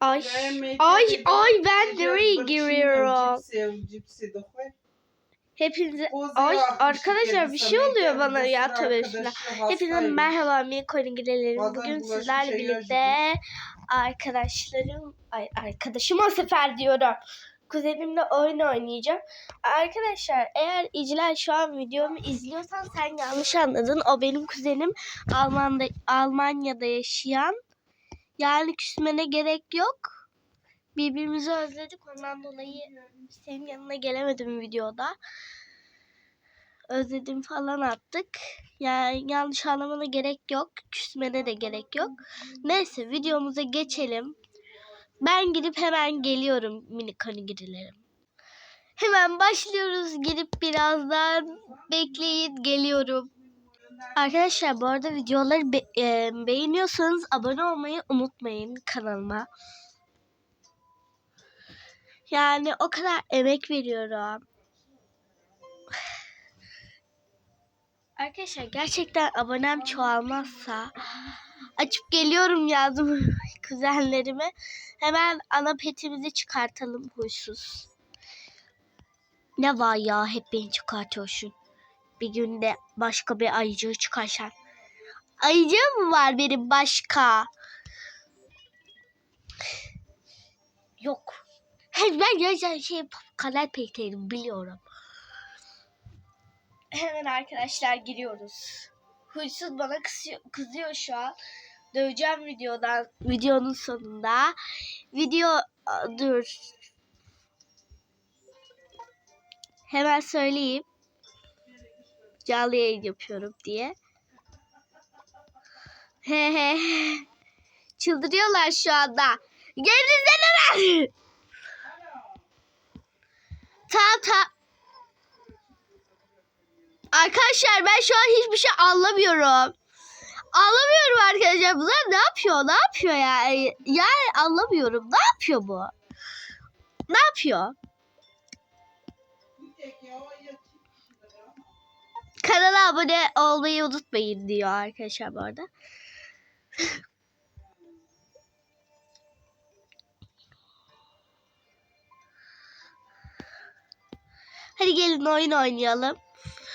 Ay, ay, ay ben nereye giriyorum? Hepinize ay arkadaşlar bir şey oluyor bana ya tabii üstüne. Hepinize merhaba Milko'nun girelim. Bugün sizlerle birlikte arkadaşlarım, ay arkadaşım o sefer diyorum. Kuzenimle oyun oynayacağım. Arkadaşlar eğer İclal şu an videomu izliyorsan sen yanlış anladın. O benim kuzenim Almanya'da, Almanya'da yaşayan. Yani küsmene gerek yok. Birbirimizi özledik. Ondan dolayı senin yanına gelemedim videoda. Özledim falan attık. Yani yanlış anlamana gerek yok. Küsmene de gerek yok. Neyse videomuza geçelim. Ben gidip hemen geliyorum minik hanigirilerim. Hemen başlıyoruz. Gidip birazdan bekleyin geliyorum. Arkadaşlar bu arada videoları be- e, beğeniyorsanız abone olmayı unutmayın kanalıma. Yani o kadar emek veriyorum. Arkadaşlar gerçekten abonem çoğalmazsa açıp geliyorum yazdım kuzenlerime. Hemen ana petimizi çıkartalım huysuz. Ne var ya hep beni çıkartıyorsun. Bir günde başka bir ayıcığı çıkarsan. Ayıcığım mı var benim başka? Yok. Hey, ben gerçekten şey kanal peyterim biliyorum. Hemen arkadaşlar giriyoruz. Huysuz bana kızıyor, kızıyor şu an. Döveceğim videodan videonun sonunda. Video dur. Hemen söyleyeyim. Canlı yayın yapıyorum diye. Çıldırıyorlar şu anda. Gelin hemen. Tamam tamam. Arkadaşlar ben şu an hiçbir şey anlamıyorum. Anlamıyorum arkadaşlar. Bunlar ne yapıyor? Ne yapıyor ya? Yani anlamıyorum. Ne yapıyor bu? Ne yapıyor? Kanala abone olmayı unutmayın diyor arkadaşlar bu arada. Hadi gelin oyun oynayalım.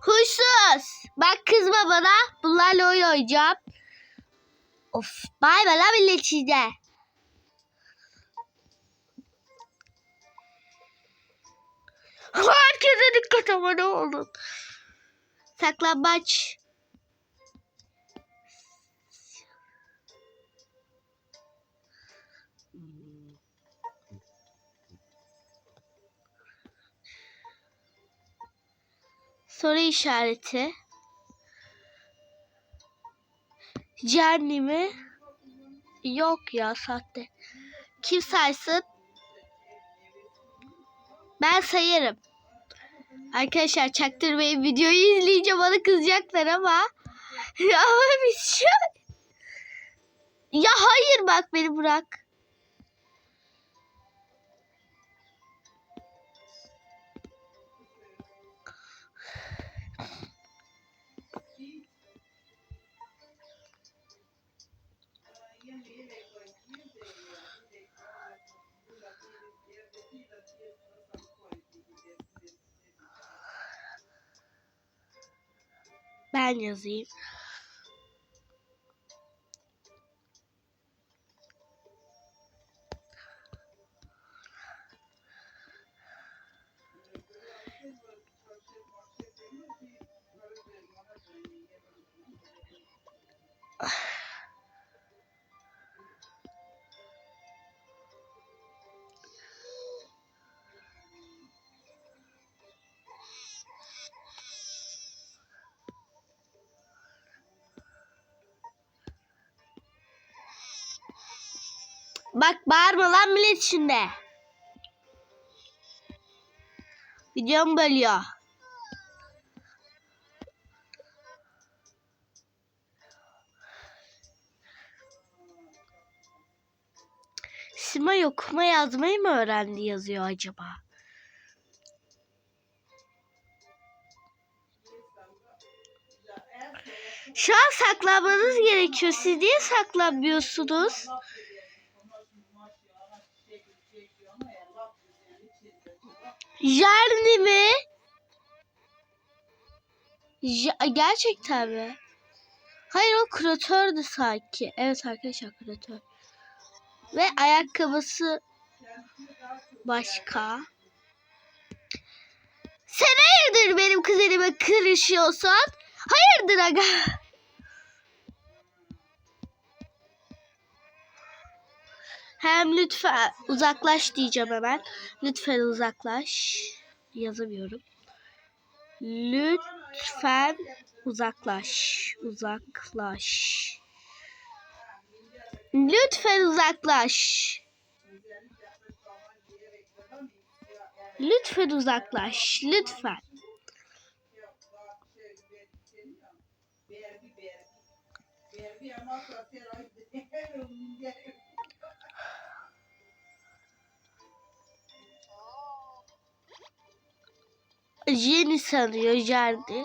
Huysuz. Bak kızma bana. Bunlarla oyun oynayacağım. Of. Bay bay lan millet size. Herkese dikkat abone olun. Saklambaç. Soru işareti. Cehennemi. Yok ya sahte. Kim saysın? Ben sayarım. Arkadaşlar çaktırmayın videoyu izleyince bana kızacaklar ama. ama biz şu Ya hayır bak beni bırak. Ben yazayım. Bak bağırma lan millet içinde. Videom bölüyor. Simay okuma yazmayı mı öğrendi yazıyor acaba? Şu an saklanmanız gerekiyor. Siz niye saklanmıyorsunuz? Jerni mi? Ja- gerçekten mi? Hayır o kreatördü sanki. Evet arkadaşlar kreatör. Ve ayakkabısı başka. Sen hayırdır benim kuzenime kırışıyorsan? Hayırdır aga? Hem lütfen uzaklaş diyeceğim hemen. Lütfen uzaklaş. Yazamıyorum. Lütfen uzaklaş. Uzaklaş. Lütfen uzaklaş. Lütfen uzaklaş. Lütfen. Jenny sanıyor Jenny.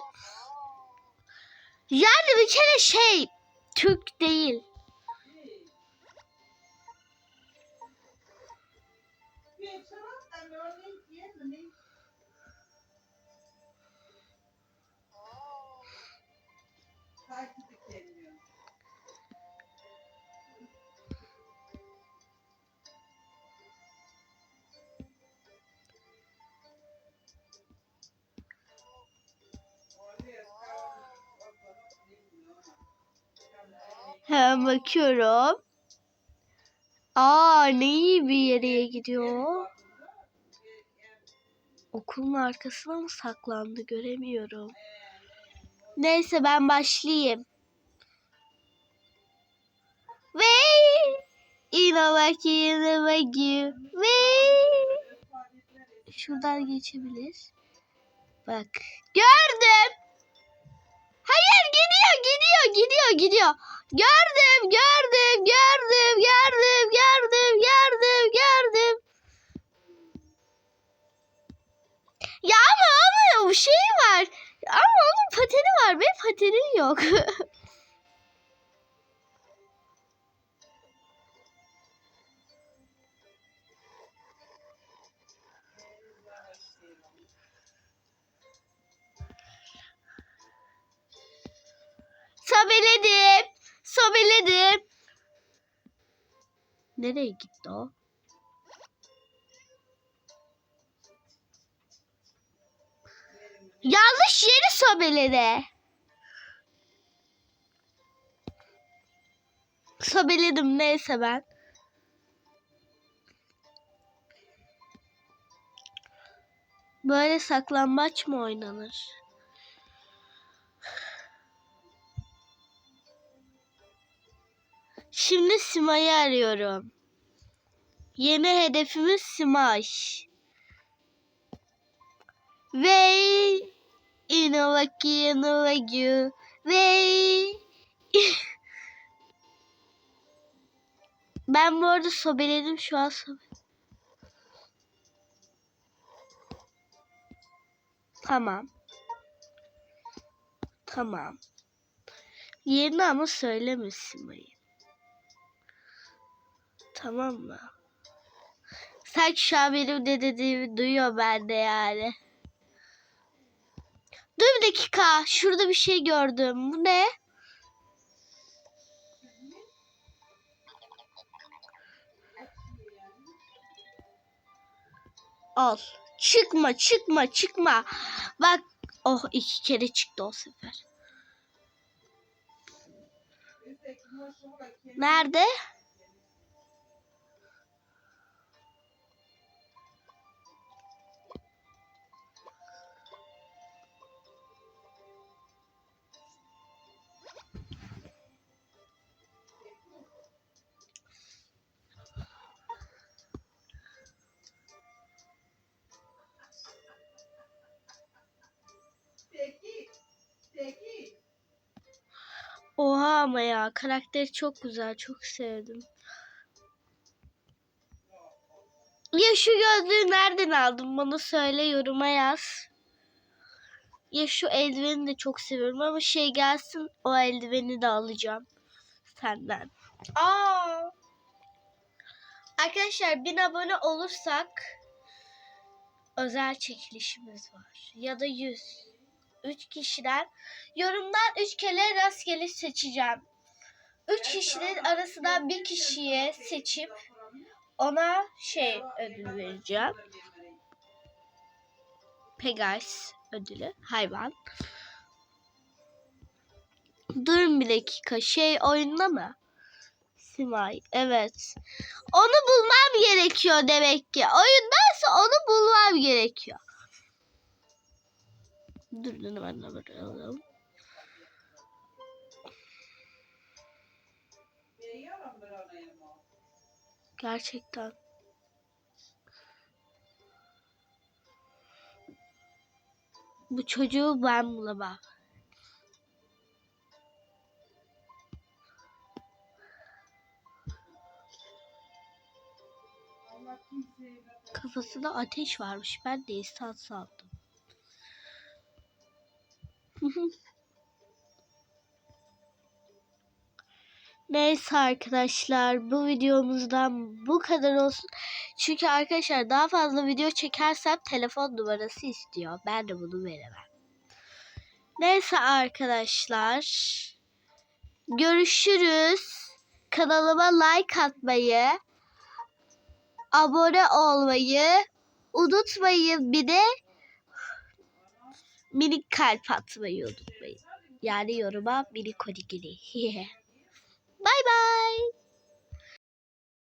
Jenny bir kere şey Türk değil. Hemen bakıyorum. Aa ne iyi bir yere gidiyor. Okulun arkasına mı saklandı göremiyorum. Neyse ben başlayayım. Ve inovaki inovaki ve şuradan geçebilir. Bak gördüm. Gidiyor gidiyor gidiyor. Gördüm gördüm gördüm gördüm gördüm gördüm gördüm. Ya ama onun bir şey var. Ama onun pateni var. Benim patenim yok. Sobeledim. Sobeledim. Nereye gitti o? Yanlış yeri sobeledi. Sobeledim neyse ben. Böyle saklambaç mı oynanır? Şimdi Sima'yı arıyorum. Yeni hedefimiz Simay. Ve inovaki inovaki ve ben bu arada sobeledim şu an sobe. Tamam. Tamam. Yerini ama söyleme Sima'yı. Tamam mı? Sanki şu an benim ne dediğimi duyuyor bende yani. Dur bir dakika. Şurada bir şey gördüm. Bu ne? Al. Çıkma, çıkma, çıkma. Bak. Oh iki kere çıktı o sefer. Nerede? Oha ama ya karakteri çok güzel çok sevdim. Ya şu gözlüğü nereden aldın bana söyle yoruma yaz. Ya şu eldiveni de çok seviyorum ama şey gelsin o eldiveni de alacağım senden. Aa. Arkadaşlar bin abone olursak özel çekilişimiz var. Ya da 100. 3 kişiden yorumdan 3 kere rastgele seçeceğim. 3 kişinin arasından bir kişiye seçip ona şey ödül vereceğim. Pegasus ödülü hayvan. Durun bir dakika şey oyunda mı? Simay evet. Onu bulmam gerekiyor demek ki. Oyundaysa onu bulmam gerekiyor. Dur dur hemen de bakalım. Gerçekten. Bu çocuğu ben bulamam. Kafasında ateş varmış. Ben de insan sandım. Neyse arkadaşlar bu videomuzdan bu kadar olsun. Çünkü arkadaşlar daha fazla video çekersem telefon numarası istiyor. Ben de bunu veremem. Neyse arkadaşlar. Görüşürüz. Kanalıma like atmayı, abone olmayı unutmayın. Bir de minik kalp atmayı unutmayın. Yani yoruma minik konigini. Bye bye.